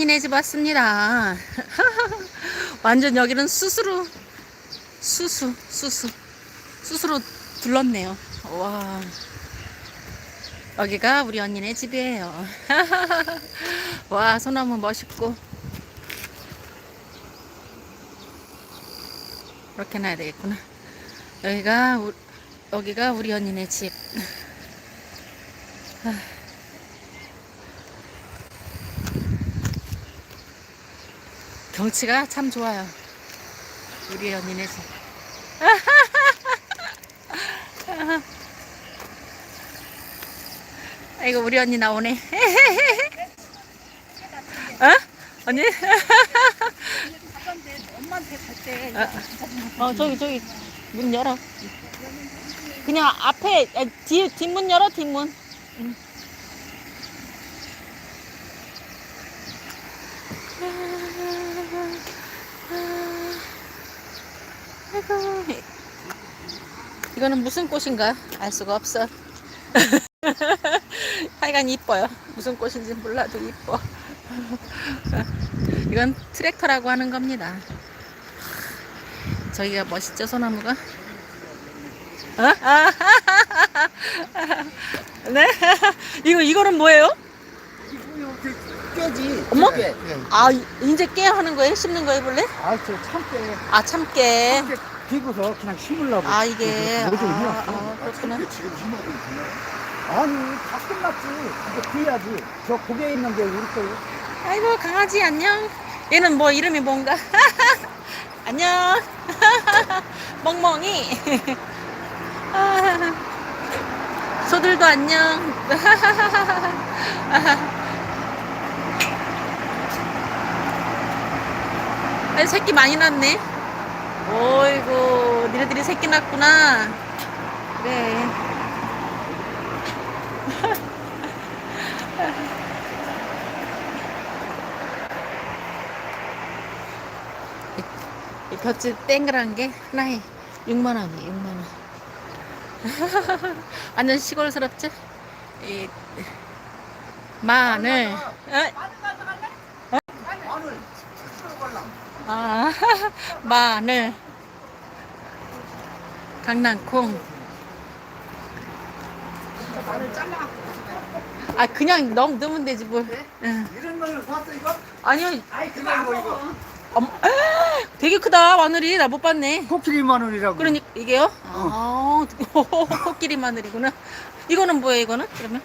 이네 집 왔습니다. 완전 여기는 수수로 수수 수수 수수로 둘렀네요. 와 여기가 우리 언니네 집이에요. 와 소나무 멋있고 이렇게 놔야 되겠구나. 여기가 우, 여기가 우리 언니네 집. 경치가 참 좋아요. 우리 언니네 집. 아이고 우리 언니 나오네. 어? 언니? 엄마한테 갈때 어, 어 저기 저기 문 열어. 그냥 앞에 아, 뒤 뒷문 열어 뒷문. 응. 아이고 이거는 무슨 꽃인가 알 수가 없어. 하여간 이뻐요. 무슨 꽃인지 몰라도 이뻐. 이건 트랙터라고 하는 겁니다. 저기가 멋있죠 소나무가? 어? 아, 네? 이거 이거는 뭐예요? 깨지. 어머? 깨. 아 이제 깨 하는 거예요? 심는 거 해볼래? 아, 저 참깨. 아 참깨. 참깨 비고서 그냥 심으려고. 아 이게 뭐 좀 아, 해놨어. 아, 그렇구나. 아니, 다 끝났지. 이제 비야지. 저 고개 있는 게 우리 거예요. 아이고 강아지 안녕. 얘는 뭐 이름이 뭔가? 안녕. 멍멍이. 아, 소들도 안녕. 아, 새끼 많이 났네. 어이구, 니네들이 새끼 났구나. 그래. 이 볕이 땡그란 게 하나에 6만 원이에요, 6만 원. 완전 시골스럽지? 이 마늘. 어? 마늘. 아, 마늘. 강낭콩. 마늘 잘라. 아, 그냥 넣, 넣으면 되지, 뭘. 응. 이런 마늘 봤어, 이거? 아니요, 아이, 그냥 뭐 이거. 엄, 되게 크다, 마늘이. 나 못 봤네. 코끼리 마늘이라고. 그러니, 이게요? 아, 코끼리 마늘이구나. 이거는 뭐예요, 이거는? 그러면?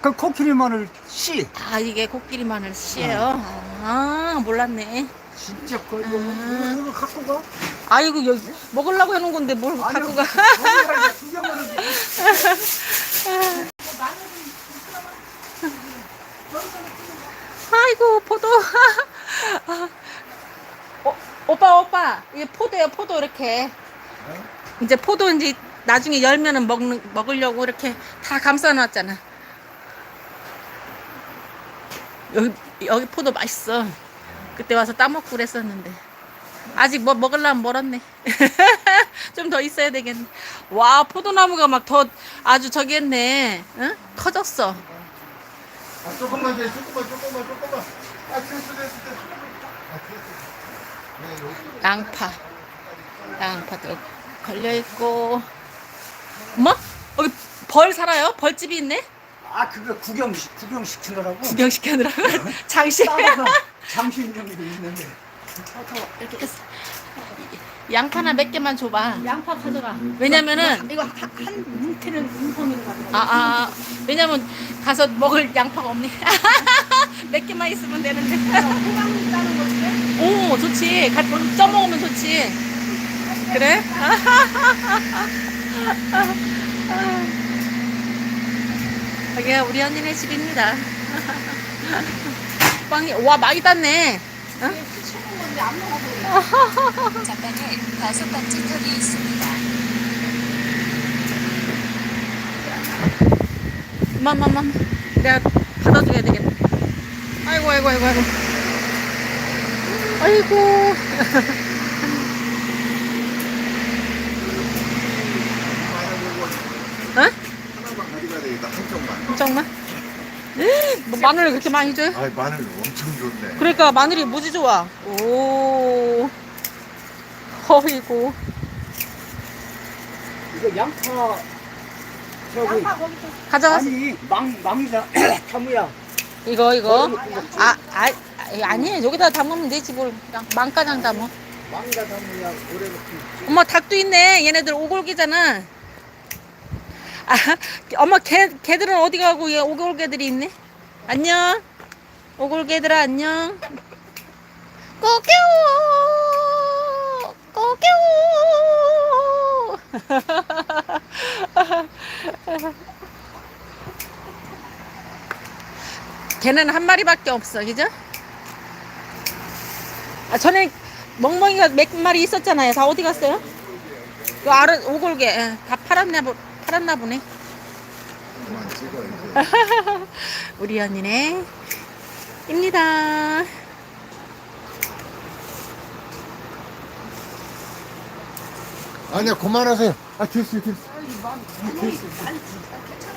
그 코끼리 마늘 씨. 아, 이게 코끼리 마늘 씨예요 아, 몰랐네. 진짜 그 이거 아. 이거 갖고 가? 아이고, 여기 먹으려고 해놓은 건데 뭘 갖고 가. 아이고, 포도. 아, 어, 오빠, 오빠. 이게 포도예요, 포도 이렇게. 이제 포도 이제 나중에 열면은 먹는, 먹으려고 이렇게 다 감싸놨잖아. 여기, 여기 포도 맛있어. 그때 와서 따먹고 그랬었는데. 아직 뭐 먹으려면 멀었네. 좀 더 있어야 되겠네. 와, 포도나무가 막 더 아주 저기 했네. 응? 커졌어. 아, 조금만 돼, 조금만, 조금만, 조금만. 아, 됐어, 됐어, 됐어. 아, 됐어. 네, 여기. 양파. 양파도 걸려있고. 뭐? 여기 벌 살아요? 벌집이 있네? 아, 그거 구경 구경 시키느라고. 구경시켜느라고. 장식. 따라서 장신용이도 있는데. 이렇게 해서. 양파나 몇 개만 줘봐. 양파 가져가. 왜냐면은, 이거 한, 한 뭉태는 인성인 거 같아. 아, 아, 왜냐면 가서 먹을 양파가 없네. 몇 개만 있으면 되는데. 호박 따는 건데. 오, 좋지. 같이 쪄 먹으면 좋지. 그래? 여기가 우리 언니네 집입니다. 빵이, 와, 많이 땄네. 어? 전방에 과속 방지턱이 있습니다. 맘맘맘. 내가 받아줘야 되겠네. 아이고, 아이고, 아이고, 아이고. 아이고. 정말? 뭐 마늘을 그렇게 많이 줘요? 아 마늘 엄청 좋네. 그러니까 마늘이 무지 좋아. 오. 어이고. 이거 양파 저기 양파 거기 좀 가져가. 아니 망 망이다 타무야. 이거 이거. 아, 아, 아 아니 여기다 담으면 되지 뭘 그냥 망가장 담어. 망이다 타무야 오래 놓고. 엄마 닭도 있네. 얘네들 오골개잖아. 아, 엄마 개 개들은 어디 가고 얘 오골 개들이 있네. 안녕. 오골 개들아 안녕. 꼬끼우 꼬끼우. 걔는 한 마리밖에 없어, 그죠? 아, 전에 멍멍이가 몇 마리 있었잖아요. 다 어디 갔어요? 그 아래 오골개 예, 다 팔았나 보 팔았나 보네. 그만 찍어 이제. 우리 언니네. 입니다. 아니야 그만하세요. 아 됐어 됐어. 아니, 뭐, 아니, 아니, 진짜 괜찮아.